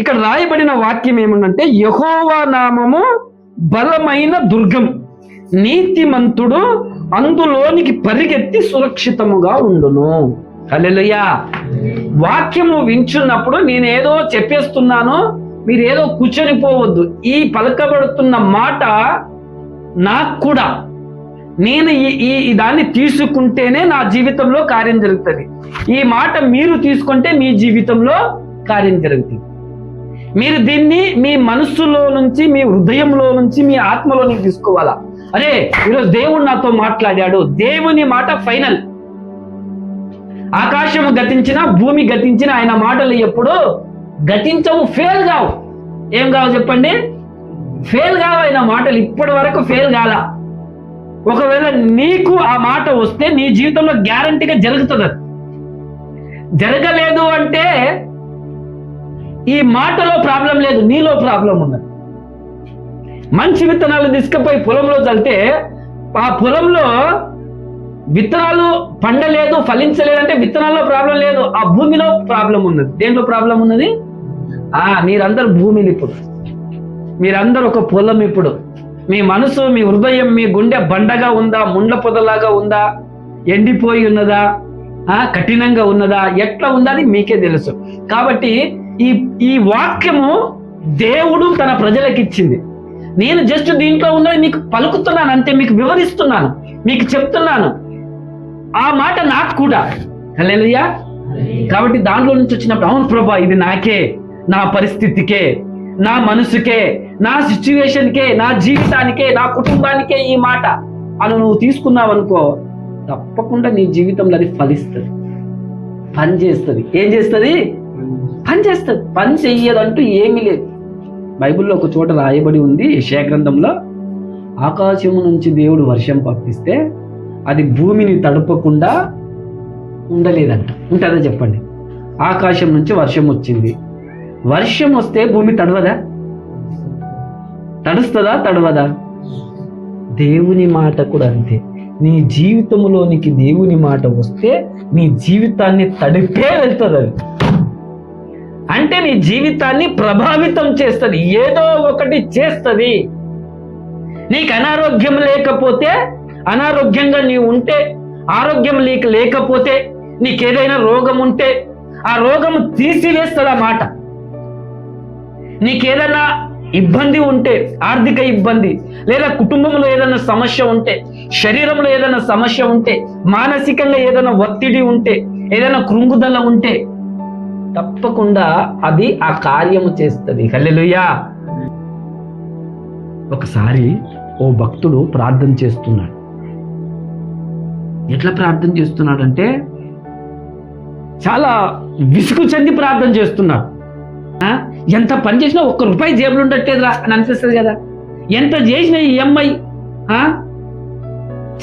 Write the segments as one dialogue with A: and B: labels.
A: ఇక్కడ రాయబడిన వాక్యం ఏమనంటే యహోవా నామము బలమైన దుర్గం నీతిమంతుడు అందులోనికి పరిగెత్తి సురక్షితముగా ఉండును. హలెలుయా వాక్యము వించున్నప్పుడు నేనేదో చెప్పేస్తున్నాను మీరేదో కూర్చొని పోవద్దు ఈ పలకబడుతున్న మాట నాకు కూడా నేను ఈ ఈ ఈ దాన్ని తీసుకుంటేనే నా జీవితంలో కార్యం జరుగుతుంది. ఈ మాట మీరు తీసుకుంటే మీ జీవితంలో కార్యం జరుగుతుంది. మీరు దీన్ని మీ మనస్సులో నుంచి మీ హృదయంలో నుంచి మీ ఆత్మలో నుంచి తీసుకోవాలా? అరే ఈరోజు దేవుడు నాతో మాట్లాడాడు. దేవుని మాట ఫైనల్. ఆకాశము గతించిన భూమి గతించిన ఆయన మాటలు ఎప్పుడు గతించవు ఫెయిల్ కావు. ఏం కావు చెప్పండి? ఫెయిల్ కావు ఆయన మాటలు. ఇప్పటి వరకు ఫెయిల్ కాల. ఒకవేళ నీకు ఆ మాట వస్తే నీ జీవితంలో గ్యారంటీగా జరుగుతుంది జరగలేదు అంటే ఈ మాటలో ప్రాబ్లం లేదు నీలో ప్రాబ్లం ఉన్నది. మంచి విత్తనాలు తీసుకుపోయి పొలంలో చల్లితే ఆ పొలంలో విత్తనాలు పండలేదు ఫలించలేదు అంటే విత్తనాల్లో ప్రాబ్లం లేదు ఆ భూమిలో ప్రాబ్లం ఉన్నది. దేంట్లో ప్రాబ్లం ఉన్నది? ఆ మీరందరు భూమిని ఇప్పుడు. మీరందరూ ఒక పొలం ఇప్పుడు. మీ మనసు మీ హృదయం మీ గుండె బండగా ఉందా ముండ్ల పొదలాగా ఉందా ఎండిపోయి ఉన్నదా ఆ కఠినంగా ఉన్నదా ఎట్లా ఉందా అని మీకే తెలుసు. కాబట్టి ఈ ఈ వాక్యము దేవుడు తన ప్రజలకు ఇచ్చింది నేను జస్ట్ దీంట్లో ఉన్నది మీకు పలుకుతున్నాను అంతే మీకు వివరిస్తున్నాను మీకు చెప్తున్నాను. ఆ మాట నాకు కూడా. హల్లెలూయా. కాబట్టి దాంట్లో నుంచి వచ్చినప్పుడు అవును ప్రభా ఇది నాకే నా పరిస్థితికే నా మనసుకే నా సిచ్యువేషన్కే నా జీవితానికే నా కుటుంబానికే ఈ మాట అని నువ్వు తీసుకున్నావు అనుకో తప్పకుండా నీ జీవితంలో అది ఫలిస్తుంది. పని చేస్తుంది. ఏం చేస్తుంది? పని చేస్తుంది పని చెయ్యదంటూ ఏమీ లేదు. బైబిల్లో ఒక చోట రాయబడి ఉంది గ్రంథంలో ఆకాశము నుంచి దేవుడు వర్షం పంపిస్తే అది భూమిని తడపకుండా ఉండలేదంట. ఉంటుందా చెప్పండి? ఆకాశం నుంచి వర్షం వచ్చింది. వర్షం వస్తే భూమి తడవదా? తడుస్తుందా తడవదా? దేవుని మాట కూడా అంతే. నీ జీవితంలోనికి దేవుని మాట వస్తే నీ జీవితాన్ని తడిపే వెళ్తుంది అది అంటే నీ జీవితాన్ని ప్రభావితం చేస్తుంది. ఏదో ఒకటి చేస్తుంది. నీకు అనారోగ్యం లేకపోతే అనారోగ్యంగా నీవు ఉంటే ఆరోగ్యం నీకు లేకపోతే నీకేదైనా రోగం ఉంటే ఆ రోగం తీసివేస్తుంది ఆ మాట. నీకేదైనా ఇబ్బంది ఉంటే ఆర్థిక ఇబ్బంది లేదా కుటుంబంలో ఏదైనా సమస్య ఉంటే శరీరంలో ఏదైనా సమస్య ఉంటే మానసికంగా ఏదైనా ఒత్తిడి ఉంటే ఏదైనా కృంగుదల ఉంటే తప్పకుండా అది ఆ కార్యము చేస్తుంది. హల్లెలుయ్యా ఒకసారి ఓ భక్తుడు ప్రార్థన చేస్తున్నాడు. ఎట్లా ప్రార్థన చేస్తున్నాడంటే చాలా విసుగు చెంది ప్రార్థన చేస్తున్నాడు. ఎంత పని చేసినా ఒక్క రూపాయి జేబులు ఉండట్లేదురా అని అనిపిస్తుంది కదా. ఎంత చేసినా ఈ ఆ?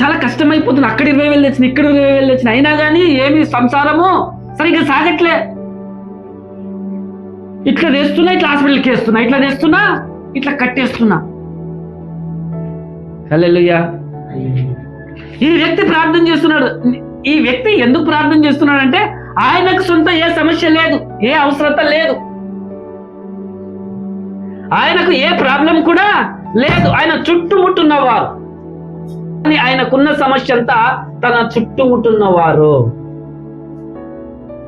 A: చాలా కష్టమైపోతుంది. అక్కడ ఇరవై వేలు తెచ్చిన ఇక్కడ ఇరవై వేలు తెచ్చిన. అయినా కానీ ఏమి సంసారము సరిగ్గా సాగట్లే. ఇట్లా తెస్తున్నా ఇట్లా హాస్పిటల్కి వేస్తున్నా ఇట్లా తెస్తున్నా ఇట్లా కట్టేస్తున్నా. హల్లెలూయా. ఈ వ్యక్తి ప్రార్థన చేస్తున్నాడు. ఈ వ్యక్తి ఎందుకు ప్రార్థన చేస్తున్నాడు అంటే ఆయనకు సొంత ఏ సమస్య లేదు ఏ అవసరత లేదు. ఆయనకు ఏ ప్రాబ్లం కూడా లేదు. ఆయన చుట్టుముట్టున్నవారు. కానీ ఆయనకున్న సమస్య అంతా తన చుట్టుముట్టున్నవారు.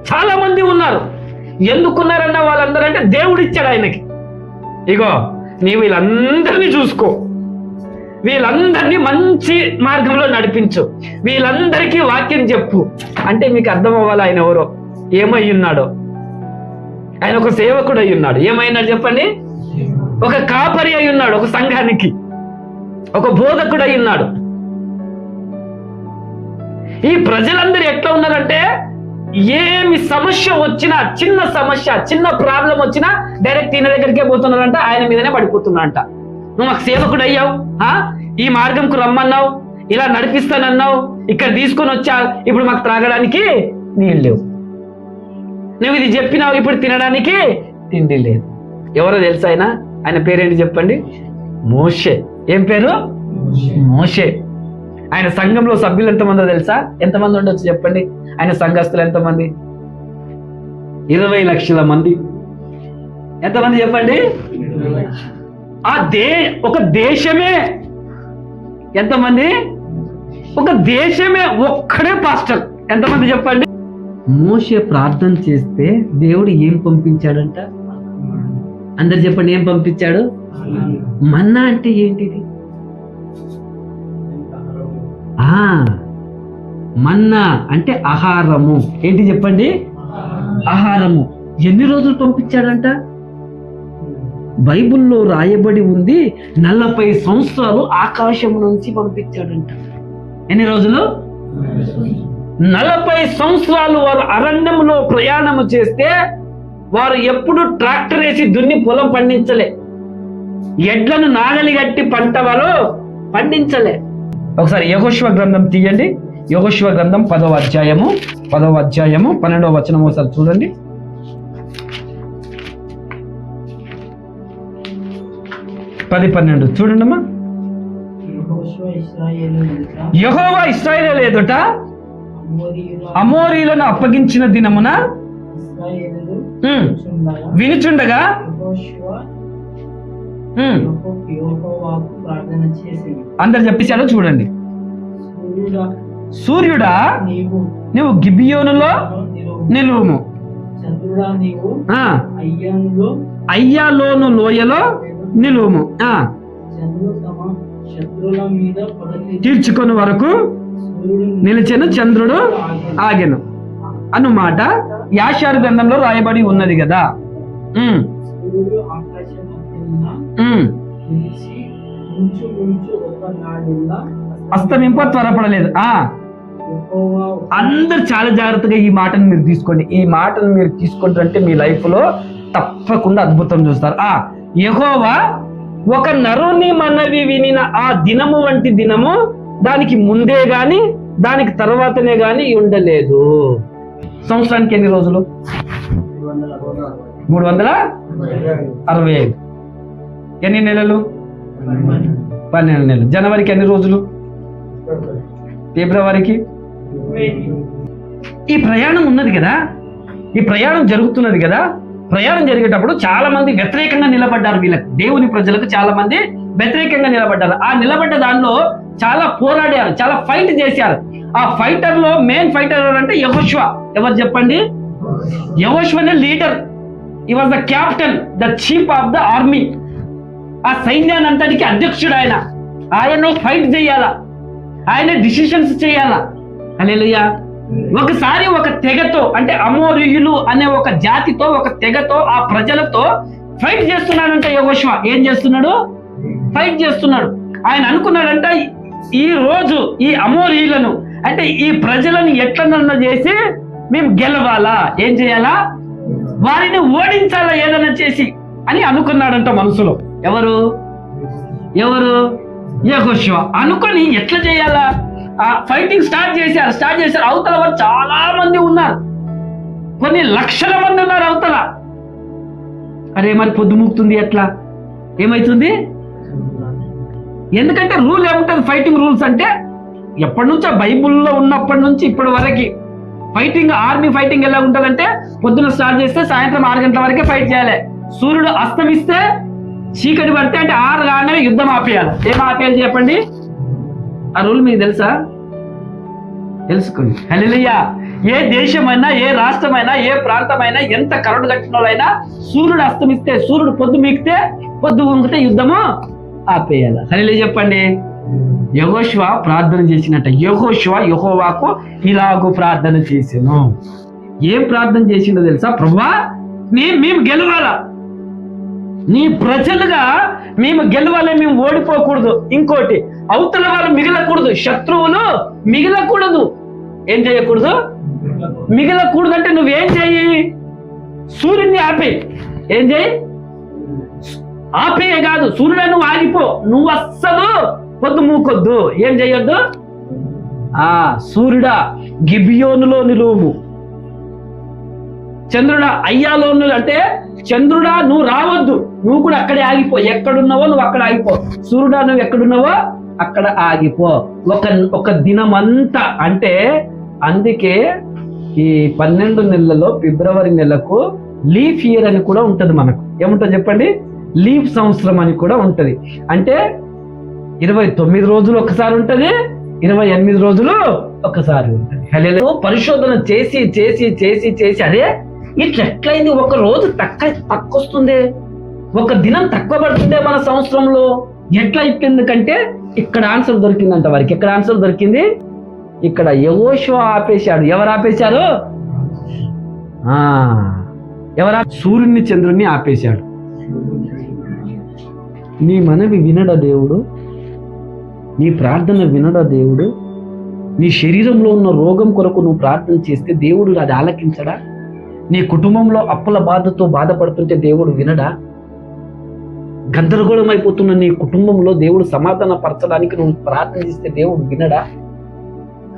A: చాలా మంది ఉన్నారు. ఎందుకున్నారన్న వాళ్ళందరూ అంటే దేవుడు ఇచ్చాడు ఆయనకి. ఇగో నీ వీళ్ళందరినీ చూసుకో. వీళ్ళందరినీ మంచి మార్గంలో నడిపించు. వీళ్ళందరికీ వాక్యం చెప్పు. అంటే మీకు అర్థం అవ్వాలి ఆయన ఎవరో? ఏమై ఉన్నాడో ఆయన ఒక సేవకుడు అయి ఉన్నాడు ఏమైనాడు చెప్పండి? ఒక కాపరి అయి ఉన్నాడు ఒక సంఘానికి. ఒక బోధకుడు అయి ఉన్నాడు ఈ ప్రజలందరూ ఎట్లా ఉన్నారంటే ఏమి సమస్య వచ్చినా చిన్న సమస్య చిన్న ప్రాబ్లం వచ్చినా డైరెక్ట్ ఈయన దగ్గరికే పోతున్నారంట ఆయన మీదనే పడిపోతున్నారంట నువ్వు మాకు సేవకుడు అయ్యావు ఆ? ఈ మార్గంకు రమ్మన్నావు ఇలా నడిపిస్తానన్నావు ఇక్కడ తీసుకొని వచ్చా ఇప్పుడు మాకు త్రాగడానికి నీళ్ళు లేవు. నువ్వు ఇది చెప్పినావు ఇప్పుడు తినడానికి తిండి లేదు. ఎవరో తెలుసా ఆయన? ఆయన పేరేంటి చెప్పండి? మోషే. ఏం పేరు? మోషే. ఆయన సంఘంలో సభ్యులు ఎంతమందో తెలుసా? ఎంతమంది ఉండొచ్చు చెప్పండి? ఆయన సంఘస్థులు ఎంతమంది? ఇరవై లక్షల మంది. ఎంతమంది చెప్పండి? ఆ దే ఒక దేశమే ఎంతమంది? ఒక దేశమే ఒక్కడే పాస్టర్. ఎంతమంది చెప్పండి? మోసే ప్రార్థన చేస్తే దేవుడు ఏం పంపించాడంట? అందరు చెప్పండి ఏం పంపించాడు? మన్నా అంటే ఏంటిది? మన్నా అంటే ఆహారము. ఏంటి చెప్పండి? ఆహారము. ఎన్ని రోజులు పంపించాడంట? బైబిల్లో రాయబడి ఉంది నలభై సంవత్సరాలు ఆకాశం నుంచి పంపించాడంట. ఎన్ని రోజులు? నలభై సంవత్సరాలు వారు అరణ్యంలో ప్రయాణము చేస్తే వారు ఎప్పుడు ట్రాక్టర్ వేసి దున్ని పొలం పండించలే. ఎడ్లను నాగలి గట్టి పంట వారు పండించలే. ఒకసారి యహోశివ గ్రంథం తీయండి. యహోశివ గ్రంథం పదవ అధ్యాయము పదవ అధ్యాయము పన్నెండవ వచనం ఒకసారి చూడండి. పది పన్నెండు. చూడండి అమ్మా
B: యెహోషువ ఇశ్రాయేలు ఎదుట
A: యహోవా ఇస్రాయేల్ ఎదుట
B: అమోరీయుల
A: అమోరీలను అప్పగించిన దినమున వినుచుండగా అందరు చెప్పేశాడో చూడండి?
B: సూర్యుడా
A: సూర్యుడా
B: నీవు
A: నువ్వు గిబియోనులో
B: నిలువు.
A: నిలువుము. అయ్యాలోను లోయలో నిలువుము. తీర్చుకొని వరకు నిలిచెను చంద్రుడు ఆగెను. అన్నమాట యాషారు గ్రంథంలో రాయబడి ఉన్నది కదా. అస్తమింప త్వరపడలేదు. అందరు చాలా జాగ్రత్తగా ఈ మాటను మీరు తీసుకోండి. ఈ మాటను మీరు తీసుకుంటారంటే మీ లైఫ్లో తప్పకుండా అద్భుతం చూస్తారు. ఆ. యెహోవా ఒక నరుని మనవి వినిన ఆ దినము వంటి దినము దానికి ముందే గాని దానికి తర్వాతనే గాని ఉండలేదు. సంవత్సరానికి ఎన్ని రోజులు? మూడు వందల అరవై ఐదు. ఎన్ని నెలలు? పన్నెండు నెలలు. జనవరికి ఎన్ని రోజులు? ఫిబ్రవరికి? ఈ ప్రయాణం ఉన్నది కదా? ఈ ప్రయాణం జరుగుతున్నది కదా? ప్రయాణం జరిగేటప్పుడు చాలా మంది వ్యతిరేకంగా నిలబడ్డారు వీళ్ళకి. దేవుని ప్రజలకు చాలా మంది వ్యతిరేకంగా నిలబడ్డారు. ఆ నిలబడ్డ దానిలో చాలా పోరాడారు చాలా ఫైట్ చేశారు. ఆ ఫైటర్లో మెయిన్ ఫైటర్ ఎవరంటే యహోష్వ. ఎవరు చెప్పండి? యహోష్వనే leader he was the captain the chief of the army ఆ సైన్యానంతటికి అధ్యక్షుడు ఆయన ఆయన ఫైట్ చేయాలా? ఆయన డిసిషన్స్ చేయాలా? అలెలుయ్యా ఒకసారి ఒక తెగతో అంటే అమోరియులు అనే ఒక జాతితో ఒక తెగతో ఆ ప్రజలతో ఫైట్ చేస్తున్నాడంట యోగోష్వ ఏం చేస్తున్నాడు? ఫైట్ చేస్తున్నాడు. ఆయన అనుకున్నాడంట ఈ రోజు ఈ అమోరియులను అంటే ఈ ప్రజలను ఎట్లనన్నా చేసి మేము గెలవాలా? ఏం చేయాలా? వారిని ఓడించాలా ఏదైనా చేసి అని అనుకున్నాడంట మనసులో. ఎవరు? ఎవరు? యహోశివ అనుకొని ఎట్లా చేయాలా? ఆ ఫైటింగ్ స్టార్ట్ చేశారు. స్టార్ట్ చేశారు. అవతల వారు చాలా మంది ఉన్నారు. కొన్ని లక్షల మంది ఉన్నారు అవతల. అరే మరి పొద్దుముక్తుంది ఎట్లా? ఏమవుతుంది ఎందుకంటే రూల్ ఏముంటుంది? ఫైటింగ్ రూల్స్ అంటే ఎప్పటి నుంచో బైబుల్లో ఉన్నప్పటి నుంచి ఇప్పటి వరకు ఫైటింగ్ ఆర్మీ ఫైటింగ్ ఎలా ఉంటుందంటే పొద్దున స్టార్ట్ చేస్తే సాయంత్రం ఆరు గంటల వరకే ఫైట్ చేయాలి. సూర్యుడు అస్తమిస్తే చీకటి పడితే అంటే ఆరు కాగానే యుద్ధం ఆపేయాలి. ఏం ఆపేయాలి చెప్పండి? ఆ రూల్ మీకు తెలుసా? తెలుసుకోండి హల్లెలూయా. ఏ దేశమైనా ఏ రాష్ట్రమైనా ఏ ప్రాంతమైనా ఎంత కరడు కట్టిన వాళ్ళైనా సూర్యుడు అస్తమిస్తే సూర్యుడు పొద్దు మీకితే పొద్దు ఉంగితే యుద్ధము ఆపేయాలి. హల్లెలూయా చెప్పండి? యహోశివ ప్రార్థన చేసినట్ట. యహోశివ యహోవాకు ఇలాగూ ప్రార్థన చేసాను. ఏం ప్రార్థన చేసిండో తెలుసా? ప్రభా నేను మేము గెలవాలా? నీ ప్రజలుగా మేము గెలవాలి మేము ఓడిపోకూడదు. ఇంకోటి అవతల వాళ్ళు మిగలకూడదు. శత్రువులు మిగలకూడదు. ఏం చేయకూడదు? మిగలకూడదు అంటే నువ్వేం చెయ్యి సూర్యుని ఆపే. ఏం చేయి? ఆపేయ కాదు. సూర్యుడు నువ్వు ఆగిపో. నువ్వు అస్సలు పొద్దు మూకొద్దు. ఏం చేయొద్దు? ఆ సూర్యుడా గిబియోనులో నిలువు. చంద్రుడా అయ్యాలో అంటే చంద్రుడా నువ్వు రావద్దు. నువ్వు కూడా అక్కడే ఆగిపో. ఎక్కడున్నావో నువ్వు అక్కడ ఆగిపో. సూర్యుడా నువ్వు ఎక్కడున్నావో అక్కడ ఆగిపో. ఒక ఒక దినమంతా అంటే అందుకే ఈ పన్నెండు నెలలలో ఫిబ్రవరి నెలకు లీఫ్ ఇయర్ అని కూడా ఉంటుంది మనకు. ఏముంటుంది చెప్పండి? లీఫ్ సంవత్సరం అని కూడా ఉంటుంది. అంటే ఇరవై తొమ్మిది రోజులు ఒకసారి ఉంటుంది ఇరవై ఎనిమిది రోజులు ఒకసారి ఉంటుంది. పరిశోధన చేసి చేసి చేసి చేసి అదే ఇట్లెట్లయింది ఒక రోజు తక్క తక్కువ వస్తుంది ఒక దినం తక్కువ పడుతుందే మన సంవత్సరంలో? ఎట్లా అయిపోయింది కంటే ఇక్కడ ఆన్సర్ దొరికిందంట వారికి. ఇక్కడ ఆన్సర్ దొరికింది? ఇక్కడ యవోషో ఆపేశాడు. ఎవరు ఆపేశారు? ఆ, సూర్యుని చంద్రుణ్ణి ఆపేశాడు. నీ మనవి వినడ దేవుడు? నీ ప్రార్థన వినడ దేవుడు? నీ శరీరంలో ఉన్న రోగం కొరకు నువ్వు ప్రార్థన చేస్తే దేవుడు అది ఆలకించడా? నీ కుటుంబంలో అప్పుల బాధతో బాధపడుతుంటే దేవుడు వినడా? గందరగోళమైపోతున్న నీ కుటుంబంలో దేవుడు సమాధాన పరచడానికి నువ్వు ప్రార్థన చేస్తే దేవుడు వినడా?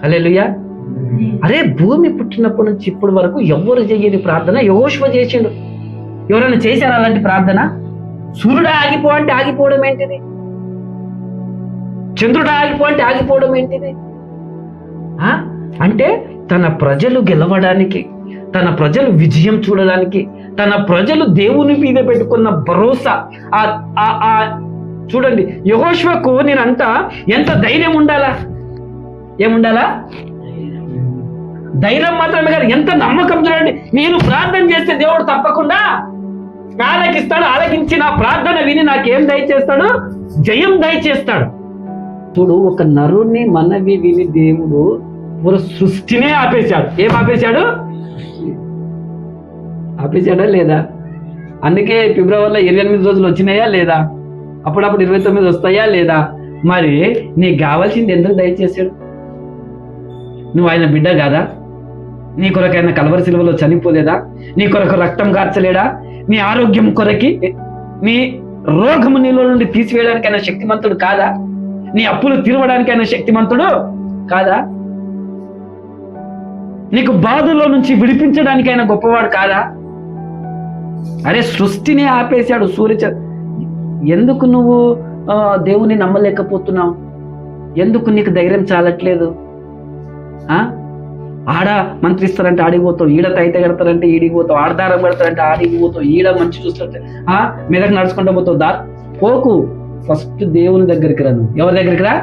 A: హలేలుయా అరే భూమి పుట్టినప్పటి నుంచి ఇప్పటి వరకు ఎవరు చేయని ప్రార్థన యోశ్వ చేసిండు. ఎవరైనా చేశారా అలాంటి ప్రార్థన? సూర్యుడు ఆగిపో అంటే ఆగిపోవడం ఏంటిది? చంద్రుడు ఆగిపో అంటే ఆగిపోవడం ఏంటిది? ఆ? అంటే తన ప్రజలు గెలవడానికి తన ప్రజలు విజయం చూడడానికి తన ప్రజలు దేవుని మీద పెట్టుకున్న భరోసా ఆ ఆ- ఆ చూడండి యహోష్వకు నేనంట ఎంత ధైర్యం ఉండాలా? ఏముండాలా? ధైర్యం మాత్రమే కాదు ఎంత నమ్మకం చూడండి నేను ప్రార్థన చేస్తే దేవుడు తప్పకుండా ఆలకిస్తాడు ఆలకించి నా ప్రార్థన విని నాకేం దయచేస్తాడు? జయం దయచేస్తాడు. చూడు ఒక నరుణ్ణి మనవి విని దేవుడు పూర సృష్టినే ఆపేశాడు. ఏం ఆపేశాడు? ఆపేసాడా లేదా? అందుకే ఫిబ్రవరిలో ఇరవై ఎనిమిది రోజులు వచ్చినాయా లేదా? అప్పుడప్పుడు ఇరవై తొమ్మిది వస్తాయా లేదా? మరి నీకు కావాల్సింది ఎందుకు దయచేశాడు? నువ్వు ఆయన బిడ్డ కాదా? నీ కొరకు ఆయన కలవరి సిలువలో చనిపోలేదా? నీ కొరకు రక్తం కార్చలేడా? నీ ఆరోగ్యం కొరకి నీ రోగము నీలో నుండి తీసివేయడానికి ఆయన శక్తిమంతుడు కాదా? నీ అప్పులు తీరవడానికి ఆయన శక్తిమంతుడు కాదా? నీకు బాధలో నుంచి విడిపించడానికి ఆయన గొప్పవాడు కాదా? అరే సృష్టిని ఆపేశాడు సూర్య ఎందుకు నువ్వు దేవుని నమ్మలేకపోతున్నావు? ఎందుకు నీకు ధైర్యం చాలట్లేదు? ఆ? ఆడ మంత్రిస్తారంటే ఆడిపోతావు ఈడ తైతే కడతారంటే ఈడికి పోతావు ఆడదారం పెడతారంటే ఆడికి పోతావు ఈడ మంచి చూస్తారంటే ఆ? మెదక్ నడుచుకుంటూ పోతావు దా. పోకు. ఫస్ట్ దేవుని దగ్గరికి రా నువ్వు. ఎవరి దగ్గరికి రా?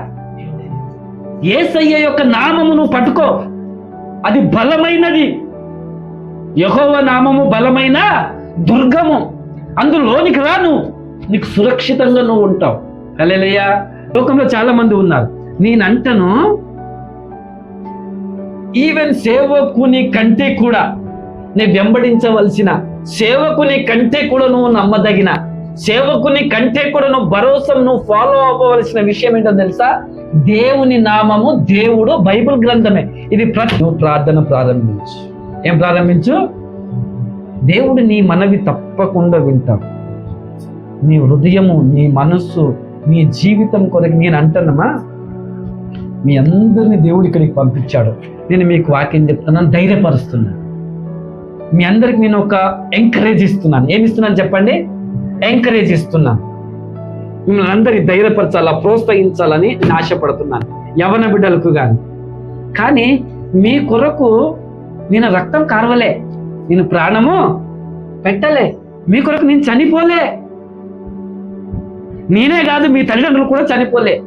A: ఏసయ్య యొక్క నామము నువ్వు పట్టుకో. అది బలమైనది. యహోవ నామము బలమైన దుర్గము. అందులోనికి రా నువ్వు. నీకు సురక్షితంగా నువ్వు ఉంటావు. అలెలయ్యా లోకంలో చాలా మంది ఉన్నారు. నేనంటను ఈవెన్ సేవకుని కంటే కూడా నేను వెంబడించవలసిన సేవకుని కంటే కూడా నువ్వు నమ్మదగిన సేవకుని కంటే కూడా నువ్వు భరోసా నువ్వు ఫాలో అవ్వవలసిన విషయం ఏంటో తెలుసా? దేవుని నామము దేవుడు బైబిల్ గ్రంథమే. ఇది ప్రతి నువ్వు ప్రార్థన ప్రారంభించు. ఏం ప్రారంభించు? దేవుడు నీ మనవి తప్పకుండా వింటాడు నీ హృదయము నీ మనస్సు నీ జీవితం కొరకు నేను అంటున్నామా? మీ అందరిని దేవుడు ఇక్కడికి పంపించాడు. నేను మీకు వాక్యం చెప్తున్నాను ధైర్యపరుస్తున్నాను. మీ అందరికి నేను ఒక ఎంకరేజ్ ఇస్తున్నాను. ఏమి ఇస్తున్నాను చెప్పండి? ఎంకరేజ్ ఇస్తున్నాను మిమ్మల్ని అందరి ధైర్యపరచాలా ప్రోత్సహించాలని ఆశపడుతున్నాను. యవన బిడ్డలకు కానీ కానీ మీ కొరకు నేను రక్తం కారవలే. నేను ప్రాణము పెట్టలే. మీ కొరకు నేను చనిపోలే. నేనే కాదు మీ తల్లిదండ్రులు కూడా చనిపోలే.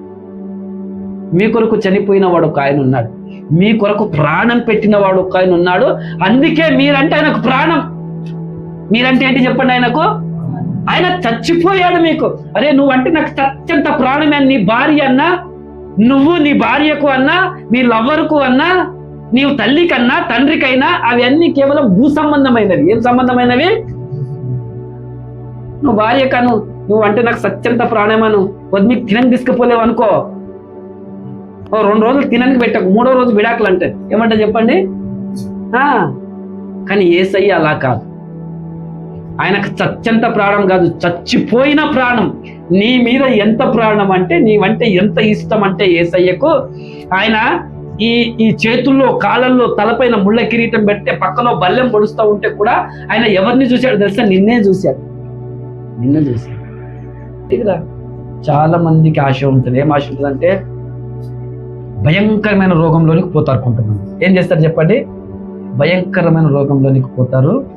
A: మీ కొరకు చనిపోయిన వాడు ఒక ఆయన ఉన్నాడు. మీ కొరకు ప్రాణం పెట్టిన వాడు ఒక ఆయన ఉన్నాడు. అందుకే మీరంటే ఆయనకు ప్రాణం. మీరంటే ఏంటి చెప్పండి ఆయనకు? ఆయన చచ్చిపోయాడు మీకు. అరే నువ్వంటే నాకు అత్యంత ప్రాణమే నీ భార్య అన్నా నువ్వు నీ భార్యకు అన్నా నీ లవ్వర్కు అన్నా నీవు తల్లికన్నా తండ్రికైనా అవన్నీ కేవలం భూ సంబంధమైనవి. ఏం సంబంధమైనవి? నువ్వు భార్య కను నువ్వు అంటే నాకు సత్యంత ప్రాణమను. వద్దు మీకు తినని తీసుకుపోలేవు అనుకో. ఓ రెండు రోజులు తినని పెట్టకు మూడో రోజు విడాకులు అంటే ఏమంటే చెప్పండి? ఆ, కానీ ఏసయ్య అలా కాదు. ఆయనకు చచ్చంత ప్రాణం కాదు. చచ్చిపోయిన ప్రాణం. నీ మీద ఎంత ప్రాణం అంటే నీవంటే ఎంత ఇష్టం అంటే ఏసయ్యకు ఆయన ఈ ఈ చేతుల్లో కాళ్ళల్లో తలపైన ముళ్ళ కిరీటం పెడితే పక్కలో బల్లెం పొడుస్తూ ఉంటే కూడా ఆయన ఎవరిని చూశాడు తెలుసా? నిన్నే చూశాడు. నిన్నే చూశాడు. చాలా మందికి ఆశ ఉంటుంది. ఏం ఆశ ఉంటుందంటే భయంకరమైన రోగంలోనికి పోతారు కొంతమంది. ఏం చేస్తారు చెప్పండి? భయంకరమైన రోగంలోనికి పోతారు.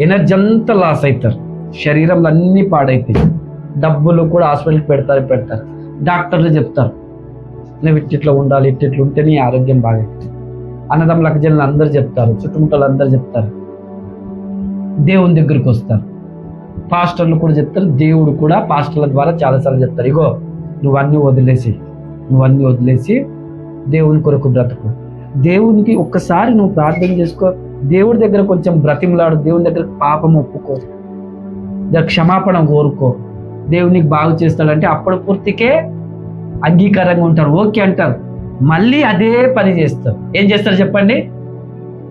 A: ఎనర్జీ అంతా లాస్ అవుతారు శరీరంలో అన్నీ పాడైతాయి. డబ్బులు కూడా హాస్పిటల్కి పెడతారు పెడతారు. డాక్టర్లు చెప్తారు నువ్వు ఇట్టిట్లో ఉండాలి ఇట్టిట్లు ఉంటే నీ ఆరోగ్యం బాగైతుంది. అన్నదమ్ములకు జనులు అందరు చెప్తారు చుట్టుముట్టలు అందరు చెప్తారు. దేవుని దగ్గరికి వస్తారు. పాస్టర్లు కూడా చెప్తారు దేవుడు కూడా పాస్టర్ల ద్వారా చాలాసార్లు చెప్తారు ఇగో నువ్వు అన్నీ వదిలేసి నువ్వన్నీ వదిలేసి దేవుని కొరకు బ్రతుకు. దేవునికి ఒక్కసారి నువ్వు ప్రార్థన చేసుకో దేవుడి దగ్గర కొంచెం బ్రతిమలాడు దేవుని దగ్గర పాపం ఒప్పుకో. దగ్గర క్షమాపణ కోరుకో. దేవునికి బాగు చేస్తాడంటే అప్పుడు పూర్తికే అంగీకారంగా ఉంటారు. ఓకే అంటారు. మళ్ళీ అదే పని చేస్తారు. ఏం చేస్తారు చెప్పండి?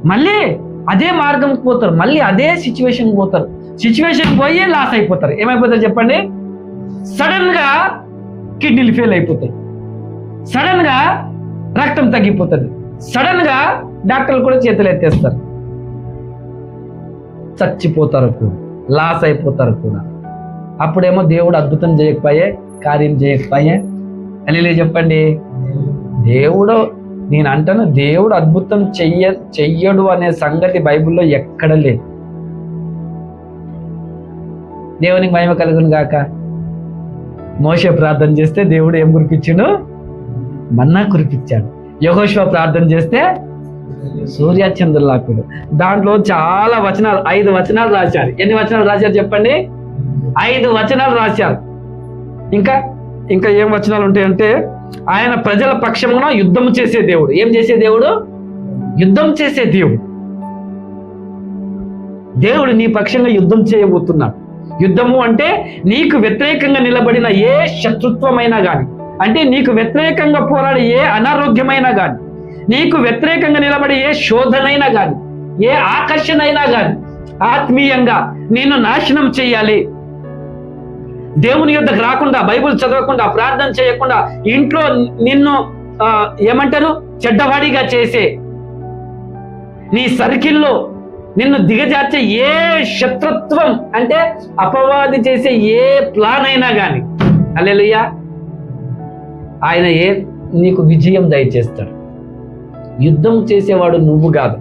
A: మళ్ళీ అదే మార్గం పోతారు. మళ్ళీ అదే సిచ్యువేషన్ పోతారు. సిచ్యువేషన్ పోయి లాస్ అయిపోతారు. ఏమైపోతారు చెప్పండి? సడన్గా కిడ్నీలు ఫెయిల్ అయిపోతాయి. సడన్గా రక్తం తగ్గిపోతుంది. సడన్గా డాక్టర్లు కూడా చేతులు ఎత్తేస్తారు. చచ్చిపోతారు కూడా లాస్ అయిపోతారు కూడా. అప్పుడేమో దేవుడు అద్భుతం చేయకపోయే కార్యం చేయకపోయే. అని చెప్పండి. దేవుడు నేను అంటాను దేవుడు అద్భుతం చెయ్య చెయ్యడు అనే సంగతి బైబిల్లో ఎక్కడ లేదు. దేవునికి మహిమ కలుగును గాక. మోసే ప్రార్థన చేస్తే దేవుడు ఏం కురిపించాడు? మన్నా కురిపించాడు. యహోశివ ప్రార్థన చేస్తే సూర్యచంద్రులాకుడు దాంట్లో చాలా వచనాలు ఐదు వచనాలు రాశారు. ఎన్ని వచనాలు రాశారు చెప్పండి? ఐదు వచనాలు రాశారు. ఇంకా ఇంకా ఏం వచనాలు ఉంటాయంటే ఆయన ప్రజల పక్షమున యుద్ధం చేసే దేవుడు. ఏం చేసే దేవుడు? యుద్ధం చేసే దేవుడు. దేవుడు నీ పక్షంగా యుద్ధం చేయబోతున్నాడు. యుద్ధము అంటే నీకు వ్యతిరేకంగా నిలబడిన ఏ శత్రుత్వమైనా గాని అంటే నీకు వ్యతిరేకంగా పోరాడే ఏ అనారోగ్యమైనా గాని నీకు వ్యతిరేకంగా నిలబడే ఏ శోధనైనా కానీ ఏ ఆకర్షణ అయినా గాని ఆత్మీయంగా నిన్ను నాశనం చేయాలి. దేవుని యుద్ధకు రాకుండా బైబిల్ చదవకుండా ప్రార్థన చేయకుండా ఇంట్లో నిన్ను ఏమంటారు? చెడ్డవాడిగా చేసే నీ సర్కిల్లో నిన్ను దిగజార్చే ఏ శత్రుత్వం అంటే అపవాది చేసే ఏ ప్లాన్ అయినా కానీ అల్లెలుయ్యా ఆయన ఏ నీకు విజయం దయచేస్తాడు. యుద్ధం చేసేవాడు నువ్వు కాదు.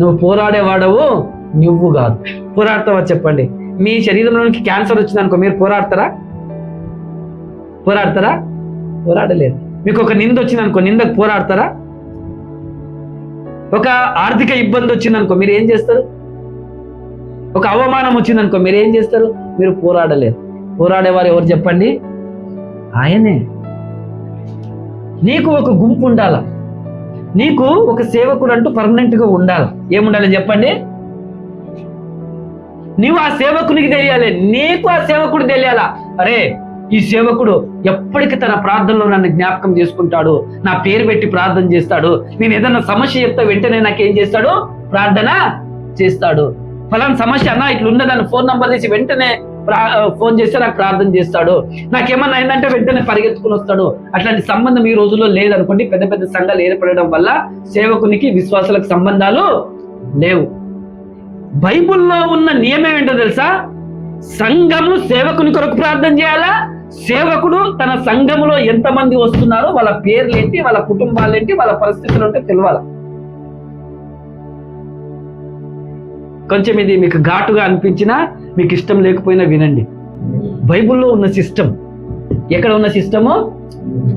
A: నువ్వు పోరాడేవాడవు నువ్వు కాదు. పోరాడతావా చెప్పండి. మీ శరీరంలోనికి క్యాన్సర్ వచ్చిందనుకో మీరు పోరాడతారా? పోరాడతారా? పోరాడలేదు. మీకు ఒక నింద వచ్చిందనుకో నిందకు పోరాడతారా? ఒక ఆర్థిక ఇబ్బంది వచ్చిందనుకో మీరు ఏం చేస్తారు? ఒక అవమానం వచ్చిందనుకో మీరు ఏం చేస్తారు? మీరు పోరాడలేరు పోరాడేవారు ఎవరు చెప్పండి? ఆయనే. నీకు ఒక గుంపు ఉండాల? నీకు ఒక సేవకుడు అంటూ పర్మనెంట్గా ఉండాలి. ఏముండాలి చెప్పండి? నీవు ఆ సేవకునికి తెలియాలి. నీకు ఆ సేవకుడు తెలియాలా? అరే ఈ సేవకుడు ఎప్పటికీ తన ప్రార్థనలో నన్ను జ్ఞాపకం చేసుకుంటాడు. నా పేరు పెట్టి ప్రార్థన చేస్తాడు. నేను ఏదన్నా సమస్య చెప్తే వెంటనే నాకేం చేస్తాడు? ప్రార్థన చేస్తాడు. ఫలానా సమస్య అన్న ఇట్లా ఉన్నదాన్ని ఫోన్ నంబర్ తీసి వెంటనే ఫోన్ చేస్తే నాకు ప్రార్థన చేస్తాడు. నాకేమన్నా అయిందంటే వెంటనే పరిగెత్తుకుని వస్తాడు. అట్లాంటి సంబంధం ఈ రోజుల్లో లేదనుకోండి. పెద్ద పెద్ద సంఘాలు ఏర్పడడం వల్ల సేవకునికి విశ్వాసాలకు సంబంధాలు లేవు. బైబుల్లో ఉన్న నియమం ఏంటో తెలుసా? సంఘము సేవకుని కొరకు ప్రార్థన చేయాలా? సేవకుడు తన సంఘములో ఎంతమంది వస్తున్నారో వాళ్ళ పేర్లేంటి వాళ్ళ కుటుంబాలేంటి వాళ్ళ పరిస్థితులు ఉంటే తెలియాలి కొంచెం ఇది మీకు ఘాటుగా అనిపించినా మీకు ఇష్టం లేకపోయినా వినండి. బైబిల్లో ఉన్న సిస్టమ్. ఎక్కడ ఉన్న సిస్టమో?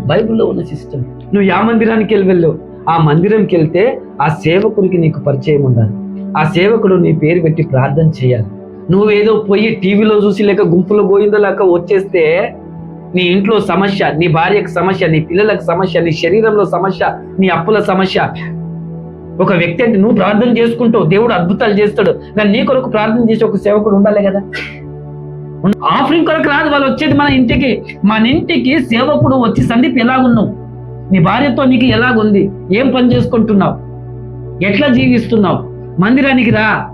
A: బైబిల్లో ఉన్న సిస్టమ్. నువ్వు యా మందిరానికి వెళ్ళి వెళ్ళావు ఆ మందిరంకి వెళ్తే ఆ సేవకుడికి నీకు పరిచయం ఉండాలి. ఆ సేవకుడు నీ పేరు పెట్టి ప్రార్థన చేయాలి. నువ్వేదో పోయి టీవీలో చూసి లేక గుంపులో పోయిందో లేక వచ్చేస్తే నీ ఇంట్లో సమస్య నీ భార్యకు సమస్య నీ పిల్లలకు సమస్య నీ శరీరంలో సమస్య నీ అప్పుల సమస్య ఒక వ్యక్తి అంటే నువ్వు ప్రార్థన చేసుకుంటావు దేవుడు అద్భుతాలు చేస్తాడు. కానీ నీ కొరకు ప్రార్థన చేసే ఒక సేవకుడు ఉండాలి కదా? ఆఫరింగ్ కొరకు రాదు వాళ్ళు వచ్చేది మన ఇంటికి. మన ఇంటికి సేవకుడు వచ్చి సందీప్ ఎలాగున్నావు? నీ భార్యతో నీకు ఎలాగుంది? ఏం పని చేసుకుంటున్నావు? ఎట్లా జీవిస్తున్నావు? మందిరానికి రా.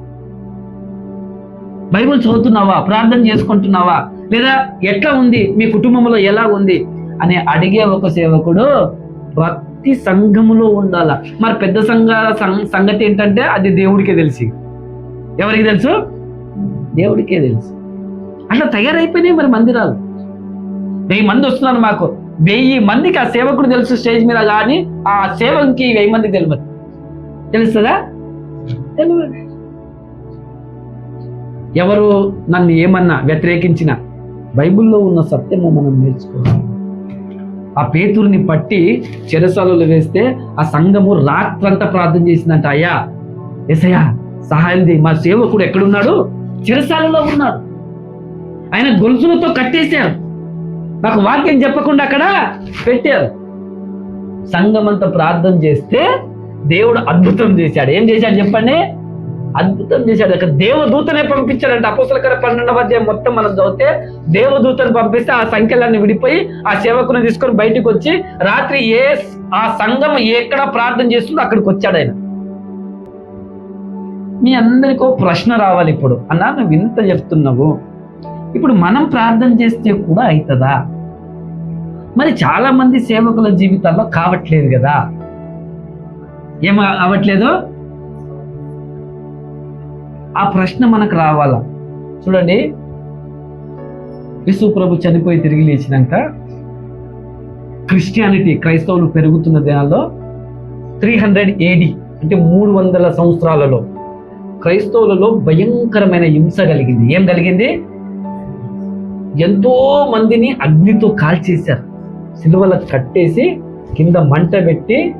A: బైబుల్ చదువుతున్నావా? ప్రార్థన చేసుకుంటున్నావా? లేదా ఎట్లా ఉంది? మీ కుటుంబంలో ఎలా ఉంది అని అడిగే ఒక సేవకుడు ప్రతి సంఘములో ఉండాల. మరి పెద్ద సంఘ సం- సంగతి ఏంటంటే అది దేవుడికే తెలిసి. ఎవరికి తెలుసు? దేవుడికే తెలుసు. అట్లా తయారైపోయినాయి మరి మందిరాలు. వెయ్యి మంది వస్తున్నారు మాకు. వెయ్యి మందికి ఆ సేవకుడు తెలుసు స్టేజ్ మీద కానీ ఆ సేవకి వెయ్యి మందికి తెలియదు తెలుస్తుందా? తెలియదు ఎవరు నన్ను ఏమన్నా వ్యతిరేకించిన బైబిల్లో ఉన్న సత్యము మనం నేర్చుకోవాలి. ఆ పేతుర్ని పట్టి చెరసాలలో వేస్తే ఆ సంఘము రాత్రంతా ప్రార్థన చేసిందంట అయ్యా ఎసయ్యా సహాయం చేయి. మా సేవకుడు ఎక్కడున్నాడు? చెరసాలలో ఉన్నాడు. ఆయన గొలుసులతో కట్టేశారు. నాకు వాక్యం చెప్పకుండా అక్కడ పెట్టారు. సంఘమంతా ప్రార్థన చేస్తే దేవుడు అద్భుతం చేశాడు. ఏం చేశాడు చెప్పండి? అద్భుతం చేశాడు. అక్కడ దేవదూతనే పంపించాడంట. అపోసలకర పన్నెండవ అధ్యాయం మొత్తం మనం చదివితే దేవదూతను పంపిస్తే ఆ సంఖ్యలన్నీ విడిపోయి ఆ సేవకుని తీసుకొని బయటికి వచ్చి రాత్రి ఏ ఆ సంఘం ఎక్కడ ప్రార్థన చేస్తుందో అక్కడికి వచ్చాడు ఆయన. మీ అందరికీ ప్రశ్న రావాలి ఇప్పుడు. అన్నా నువ్వు ఇంత చెప్తున్నావు. ఇప్పుడు మనం ప్రార్థన చేస్తే కూడా అవుతుందా మరి చాలా మంది సేవకుల జీవితాల్లో కావట్లేదు కదా. ఏం అవ్వట్లేదు ఆ ప్రశ్న మనకు రావాలా? చూడండి. యేసు ప్రభు చనిపోయి తిరిగి లేచినాక క్రిస్టియానిటీ క్రైస్తవులు పెరుగుతున్న దినాల్లో త్రీ హండ్రెడ్ ఏడి అంటే మూడు వందల సంవత్సరాలలో క్రైస్తవులలో భయంకరమైన హింస కలిగింది. ఏం కలిగింది? ఎంతో మందిని అగ్నితో కాల్చేశారు. సిలువలకు కట్టేసి కింద మంట పెట్టి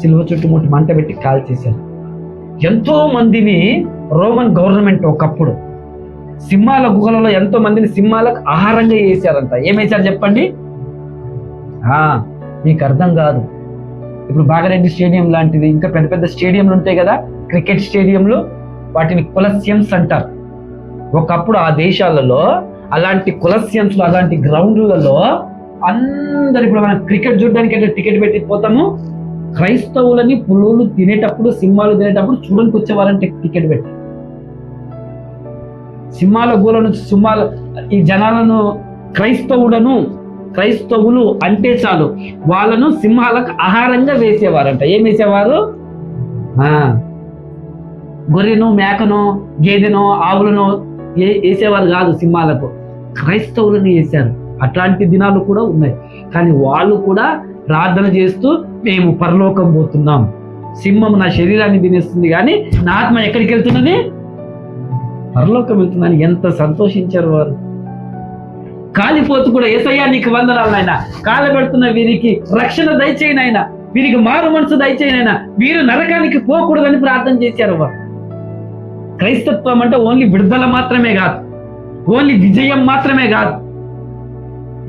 A: సిలువ చుట్టుముట్టి మంట పెట్టి కాల్చేశారు. ఎంతో మందిని రోమన్ గవర్నమెంట్ ఒకప్పుడు సింహాల గుహలలో ఎంతో మందిని సింహాలకు ఆహారంగా వేసారంట. ఏమేశారు చెప్పండి? మీకు అర్థం కాదు. ఇప్పుడు బాగారెడ్డి స్టేడియం లాంటిది ఇంకా పెద్ద పెద్ద స్టేడియంలు ఉంటాయి కదా క్రికెట్ స్టేడియంలు వాటిని కులస్యంస్ అంటారు. ఒకప్పుడు ఆ దేశాలలో అలాంటి కులస్యమ్స్ అలాంటి గ్రౌండ్లలో అందరు ఇప్పుడు మనం క్రికెట్ చూడడానికి అంటే టికెట్ పెట్టి పోతాము క్రైస్తవులని పులులు తినేటప్పుడు సింహాలు తినేటప్పుడు చూడడానికి వచ్చేవారంటే టికెట్ పెట్టి. సింహాల గోల నుంచి సింహాల ఈ జనాలను క్రైస్తవులను క్రైస్తవులు అంటే చాలు వాళ్ళను సింహాలకు ఆహారంగా వేసేవారంట. ఏం వేసేవారు? గొర్రెను మేకను గేదెను ఆవులను ఏ- వేసేవారు కాదు సింహాలకు. క్రైస్తవులను వేశారు. అట్లాంటి దినాలు కూడా ఉన్నాయి. కానీ వాళ్ళు కూడా ప్రార్థన చేస్తూ మేము పరలోకం పోతున్నాం. సింహం నా శరీరాన్ని తినేస్తుంది కానీ నా ఆత్మ ఎక్కడికి వెళ్తున్నది? పరలోకం వెళ్తుందని ఎంత సంతోషించారు వారు. కాలిపోతూ కూడా ఏసయ్యా నీకు వందనాలు నాయన. కాలబెడుతున్న వీరికి రక్షణ దయచేయి ఆయన వీరికి మారు మనసు దయచేయను ఆయన వీరు నరకానికి పోకూడదని ప్రార్థన చేశారు వారు. క్రైస్తత్వం అంటే ఓన్లీ విడుదల మాత్రమే కాదు. ఓన్లీ విజయం మాత్రమే కాదు.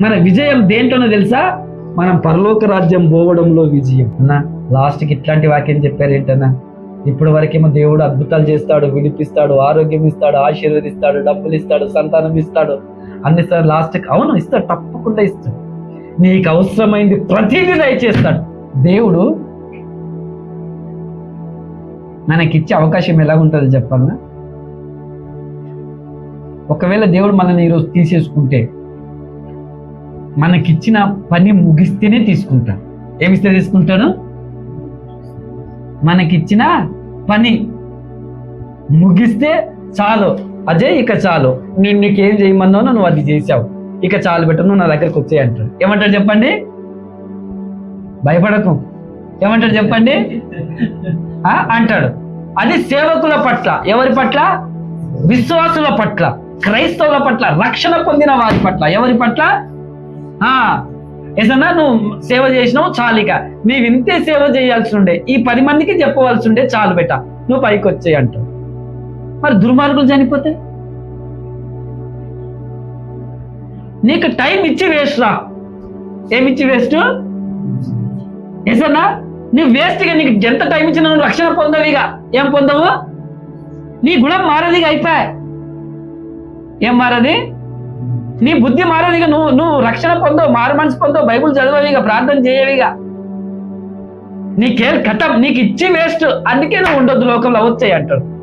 A: మన విజయం దేంట్లోనో తెలుసా? మనం పరలోక రాజ్యం పోవడంలో విజయం. అన్నా లాస్ట్కి ఇట్లాంటి వాక్యం చెప్పారు ఏంటన్నా ఇప్పుడు వరకేమో దేవుడు అద్భుతాలు చేస్తాడు విడిపిస్తాడు ఆరోగ్యం ఇస్తాడు ఆశీర్వదిస్తాడు డబ్బులు ఇస్తాడు సంతానం ఇస్తాడు. అన్ని సార్ లాస్ట్కి అవును ఇస్తాడు తప్పకుండా ఇస్తాడు నీకు అవసరమైంది ప్రతిదీ దయచేస్తాడు. దేవుడు మనకిచ్చే అవకాశం ఎలా ఉంటుంది చెప్పాలన్నా ఒకవేళ దేవుడు మనల్ని ఈరోజు తీసేసుకుంటే మనకిచ్చిన పని ముగిస్తేనే తీసుకుంటాను ఏమిస్తే తీసుకుంటాను మనకిచ్చిన పని ముగిస్తే చాలు. అజయ్ ఇక చాలు. నేను నీకేం చేయమన్నానో నువ్వు అది చేసావు. ఇక చాలు పెట్టు నువ్వు నా దగ్గరకు వచ్చేయి అంటాడు ఏమంటాడు చెప్పండి? భయపడకు. ఏమంటాడు చెప్పండి? ఆ, అంటాడు. అది సేవకుల పట్ల ఎవరి పట్ల? విశ్వాసుల పట్ల క్రైస్తవుల పట్ల రక్షణ పొందిన వారి పట్ల ఎవరి పట్ల? ఏదన్నా నువ్వు సేవ చేసినావు చాలిక. నీవు ఇంతే సేవ చేయాల్సి ఉండే ఈ పది మందికి చెప్పవలసి ఉండే చాలు బెట. నువ్వు పైకి వచ్చేయి అంటావు మరి దుర్మార్గులు చనిపోతే? నీకు టైం ఇచ్చి వేస్ట్ రా. ఏమిచ్చి వేస్ట్? ఏసన్నా నువ్వు వేస్ట్గా నీకు ఎంత టైం ఇచ్చినా నువ్వు రక్షణ పొందవు ఇక. ఏం పొందవు? నీ గుణం మారదిగా ఇక అయిపోయా. ఏం మారది? నీ బుద్ధి మారదు ఇక. నువ్వు నువ్వు రక్షణ పొందో మారు మనసు పొందో బైబుల్ చదవవి ఇక ప్రార్థన చేయవిగా నీకే కథం నీకు ఇచ్చి వేస్ట్. అందుకే నువ్వు ఉండొద్దు లోకంలో వచ్చాయి అంటాడు